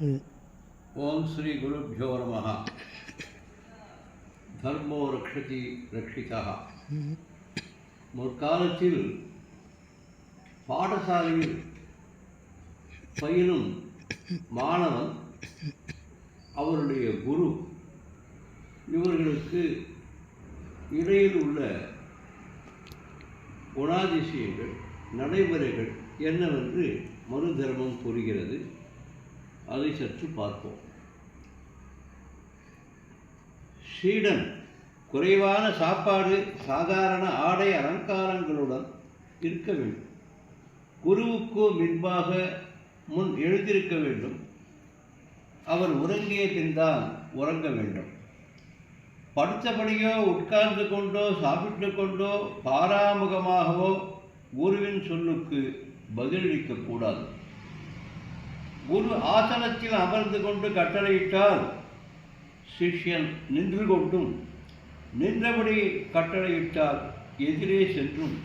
ஓம் ஸ்ரீ குருभ्यो நமः தர்மோ ரக்ஷதி ரக்ஷிதா முற்காலத்தில் பாடசாலையில் பயிலும் மாணவன் அவருடைய குரு இவர்களுக்கு இடையில் உள்ள குணாதிசயங்கள் நடைமுறைகள் என்னவென்று மனு தர்மம் கூறுகிறது. அதை சற்று பார்ப்போம். ஸ்வீடன் குறைவான சாப்பாடு சாதாரண ஆடை அலங்காரங்களுடன் இருக்க வேண்டும். குருவுக்கு முன்பாக முன் எழுந்திருக்க வேண்டும். அவர் உறங்கிய பின்தான் உறங்க வேண்டும். படுத்தபடியோ உட்கார்ந்து கொண்டோ சாப்பிட்டு கொண்டோ பாராமுகமாகவோ குருவின் சொல்லுக்கு பதிலளிக்கக்கூடாது குரு ஆசனத்தில் அமர்ந்து கொண்டு கட்டளையிட்டால் சிஷ்யன் நின்று கொண்டும் நின்றபடி கட்டளையிட்டால் எதிரே சென்றும்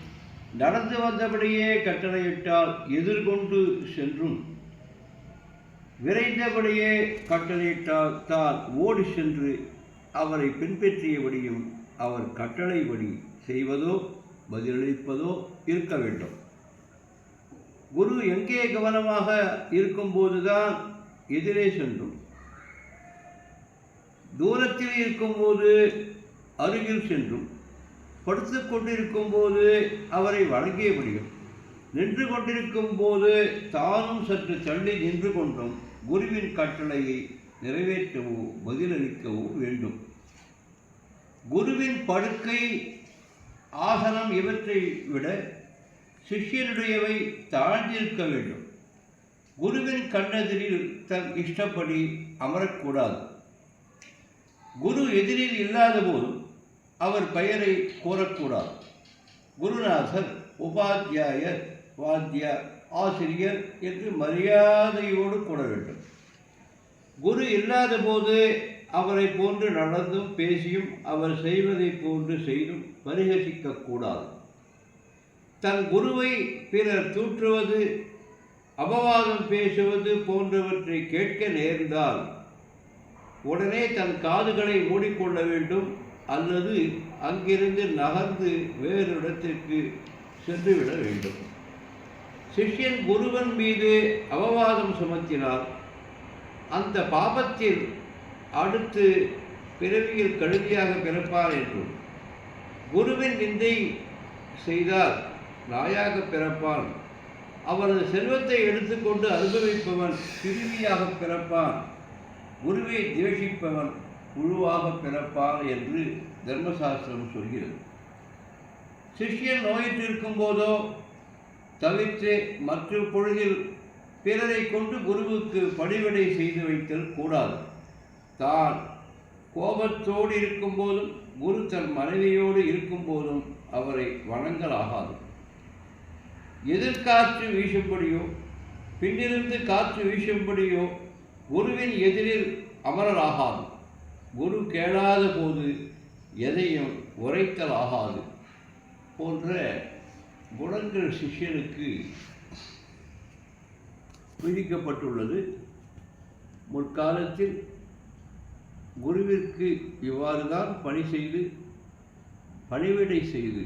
நடந்து வந்தபடியே கட்டளையிட்டால் எதிர்கொண்டு சென்றும் விரைந்தபடியே கட்டளையிட்டால் தான் ஓடி சென்று அவரை பின்பற்றியபடியும் அவர் கட்டளைப்படி செய்வதோ பதிலளிப்பதோ இருக்க வேண்டும். குரு எங்கே கவனமாக இருக்கும்போதுதான் எதிரே சென்றும். தூரத்தில் இருக்கும்போது அருகில் சென்றும். படுத்து கொண்டிருக்கும் போது அவரை வழங்கிய முடியும். நின்று கொண்டிருக்கும் போது தானும் சற்று தள்ளி நின்று கொண்டும் குருவின் கட்டளையை நிறைவேற்றவோ பதிலளிக்கவோ வேண்டும். குருவின் படுக்கை ஆசனம் இவற்றை விட சிஷ்யனுடையவை தாழ்ந்திருக்க வேண்டும். குருவின் கண்ணெதிரில் தன் இஷ்டப்படி அமரக்கூடாது. குரு எதிரில் இல்லாத போதும் அவர் பெயரை கூறக்கூடாது குருநாதர் உபாத்தியாயர் வாத்தியார் ஆசிரியர் என்று மரியாதையோடு கூற வேண்டும். குரு இல்லாத போது அவரை போன்று நடந்தும் பேசியும் அவர் செய்வதை போன்று செய்தும் பரிகசிக்கக்கூடாது. தன் குருவை பிறர் தூற்றுவது அபவாதம் பேசுவது போன்றவற்றை கேட்க நேர்ந்தால் உடனே தன் காதுகளை மூடிக்கொள்ள வேண்டும் அல்லது அங்கிருந்து நகர்ந்து வேறு இடத்திற்கு சென்றுவிட வேண்டும். சிஷ்யன் குருவன் மீது அவவாதம் சுமத்தினால் அந்த பாபத்தில் அடுத்து பிறவியில் கழுதியாக பிறப்பார் என்றும் குருவின் நிந்தை செய்தால் ராயாக பிறப்பான். அவரது செல்வத்தை எடுத்துக்கொண்டு அனுபவிப்பவன் பிரிவியாக பிறப்பான். குருவை துவேஷிப்பவன் குழுவாக பிறப்பான் என்று தர்மசாஸ்திரம் சொல்கிறது. சிஷ்யன் நோயிற்றிருக்கும் போதோ தவிர்த்து மற்ற பொழுதில் பிறரை கொண்டு குருவுக்கு பணிவிடை செய்து வைத்தல் கூடாது. தான் கோபத்தோடு இருக்கும் போதும் குரு தன் மனைவியோடு இருக்கும் போதும் அவரை வணங்கலாகாது. எதிர்காற்று வீசும்படியோ பின்னிருந்து காற்று வீசும்படியோ குருவின் எதிரில் அமரராகாது. குரு கேளாத போது எதையும் உரைத்தல் ஆகாது போன்ற குணங்கள் சிஷ்யனுக்கு விதிக்கப்பட்டுள்ளது. முற்காலத்தில் குருவிற்கு இவ்வாறு தான் பணி செய்து பணிவிடை செய்து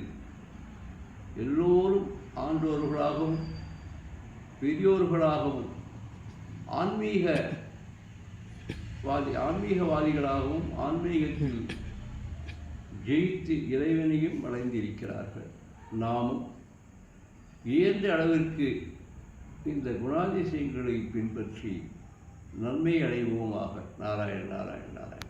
எல்லோரும் ஆண்டோரும் ஆண்டோர்களாகவும் பெரியோர்களாகவும் ஆன்மீக வாதி ஆன்மீகவாதிகளாகவும் ஆன்மீகத்தில் ஜெயித்து இறைவனையும் வளைந்திருக்கிறார்கள் நாமும் இயன்ற அளவிற்கு இந்த குணாதிசயங்களை பின்பற்றி நன்மை அடைவோமாக நாராயண நாராயண நாராயண.